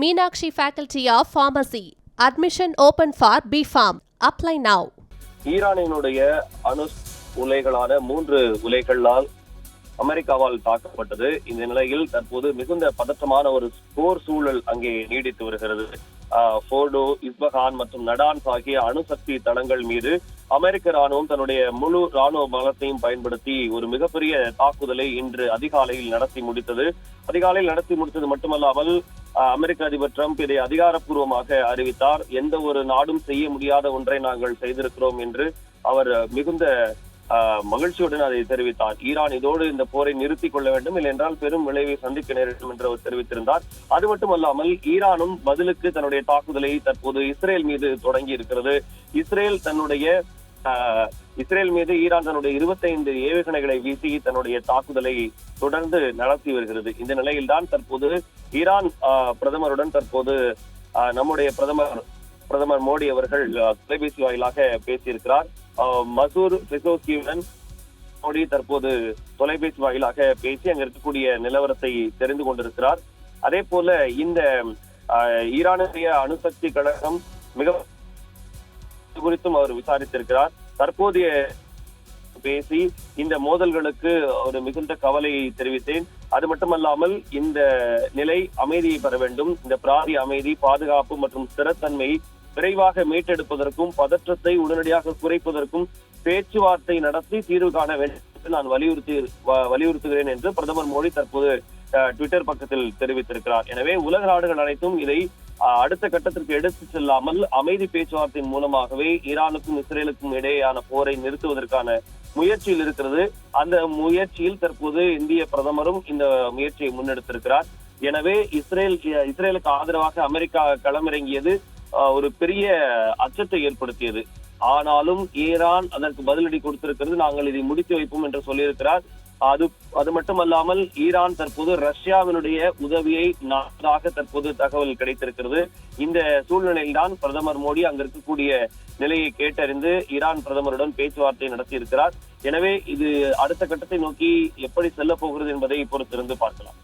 Meenakshi faculty of pharmacy admission open for B pharm apply now ஈரானினுடைய அணு உலைகளான மூன்று உலைகளால் அமெரிக்காவால் தாக்கப்பட்டது. இந்த நிலையில் தற்போது மிகுந்த பதற்றமான ஒரு போர் சூழல் அங்கே நீடித்து வருகிறது. போர்டோ ஃபோர்டோ இஸ்பஹான் மற்றும் நடான்ஸ் ஆகிய அணுசக்தி தளங்கள் மீது அமெரிக்க ராணுவம் தன்னுடைய முழு ராணுவ பலத்தையும் பயன்படுத்தி ஒரு மிகப்பெரிய தாக்குதலை இன்று அதிகாலையில் நடத்தி முடித்தது. அதிகாலையில் நடத்தி முடித்தது மட்டுமல்லாமல் அமெரிக்க அதிபர் ட்ரம்ப் இதை அதிகாரப்பூர்வமாக அறிவித்தார். எந்த ஒரு நாடும் செய்ய முடியாத ஒன்றை நாங்கள் செய்திருக்கிறோம் என்று அவர் மிகுந்த ஆஹ், மகிழ்ச்சியுடன் அதை தெரிவித்தார். ஈரான் இதோடு இந்த போரை நிறுத்திக் கொள்ள வேண்டும். இல்லை என்றால் பெரும் விளைவை சந்திக்க நேரிடும் என்று அவர் தெரிவித்திருந்தார். அது மட்டுமல்லாமல் ஈரானும் பதிலுக்கு தன்னுடைய தாக்குதலை தற்போது இஸ்ரேல் மீது தொடங்கி இருக்கிறது இஸ்ரேல் தன்னுடைய இஸ்ரேல் மீது ஈரான் தன்னுடைய இருபத்தைந்து ஏவுகணைகளை வீசி தன்னுடைய தாக்குதலை தொடர்ந்து நடத்தி வருகிறது. இந்த நிலையில்தான் தற்போது ஈரான் பிரதமருடன் தற்போது நம்முடைய பிரதமர் பிரதமர் மோடி அவர்கள் தொலைபேசி வாயிலாக பேசியிருக்கிறார். ஆஹ், மசூர் பிசோஸ்கியுடன் மோடி தற்போது தொலைபேசி வாயிலாக பேசி அங்க இருக்கக்கூடிய நிலவரத்தை தெரிந்து கொண்டிருக்கிறார். அதே போல இந்த ஆஹ், ஈரானுடைய அணுசக்தி கழகம் மிக குறித்தும் அவர் விசாரித்திருக்கிறார். தற்போதைய பேசி இந்த மோதல்களுக்கு ஒரு மிகுந்த கவலையை தெரிவித்தேன். அது மட்டுமல்லாமல் இந்த நிலை அமைதியை பெற வேண்டும். இந்த பிராதி அமைதி பாதுகாப்பு மற்றும் ஸ்திரத்தன்மை விரைவாக மீட்டெடுப்பதற்கும் பதற்றத்தை உடனடியாக குறைப்பதற்கும் பேச்சுவார்த்தை நடத்தி தீர்வு காண வேண்டும் என்று நான் வலியுறுத்தி வலியுறுத்துகிறேன் என்று பிரதமர் மோடி தற்போது ட்விட்டர் பக்கத்தில் தெரிவித்திருக்கிறார். எனவே உலக நாடுகள் அனைத்தும் இதை அடுத்த கட்டத்திற்கு எடுத்து செல்லாமல் அமைதி பேச்சுவார்த்தையின் மூலமாகவே ஈரானுக்கும் இஸ்ரேலுக்கும் இடையேயான போரை நிறுத்துவதற்கான முயற்சியில் இருக்கிறது. அந்த முயற்சியில் தற்போது இந்திய பிரதமரும் இந்த முயற்சியை முன்னெடுத்திருக்கிறார். எனவே இஸ்ரேல் இஸ்ரேலுக்கு ஆதரவாக அமெரிக்கா களமிறங்கியது ஒரு பெரிய அச்சத்தை ஏற்படுத்தியது. ஆனாலும் ஈரான் அதற்கு பதிலடி கொடுத்திருக்கிறது. நாங்கள் இதை முடித்து வைப்போம் என்று சொல்லியிருக்கிறார். அது அது மட்டுமல்லாமல் ஈரான் தற்போது ரஷ்யாவினுடைய உதவியை நாடாக தற்போது தகவல் கிடைத்திருக்கிறது. இந்த சூழ்நிலையில்தான் பிரதமர் மோடி அங்க இருக்கக்கூடிய நிலையை கேட்டறிந்து ஈரான் பிரதமருடன் பேச்சுவார்த்தை நடத்தியிருக்கிறார். எனவே இது அடுத்த கட்டத்தை நோக்கி எப்படி செல்ல போகிறது என்பதை பொறுத்திருந்து பார்க்கலாம்.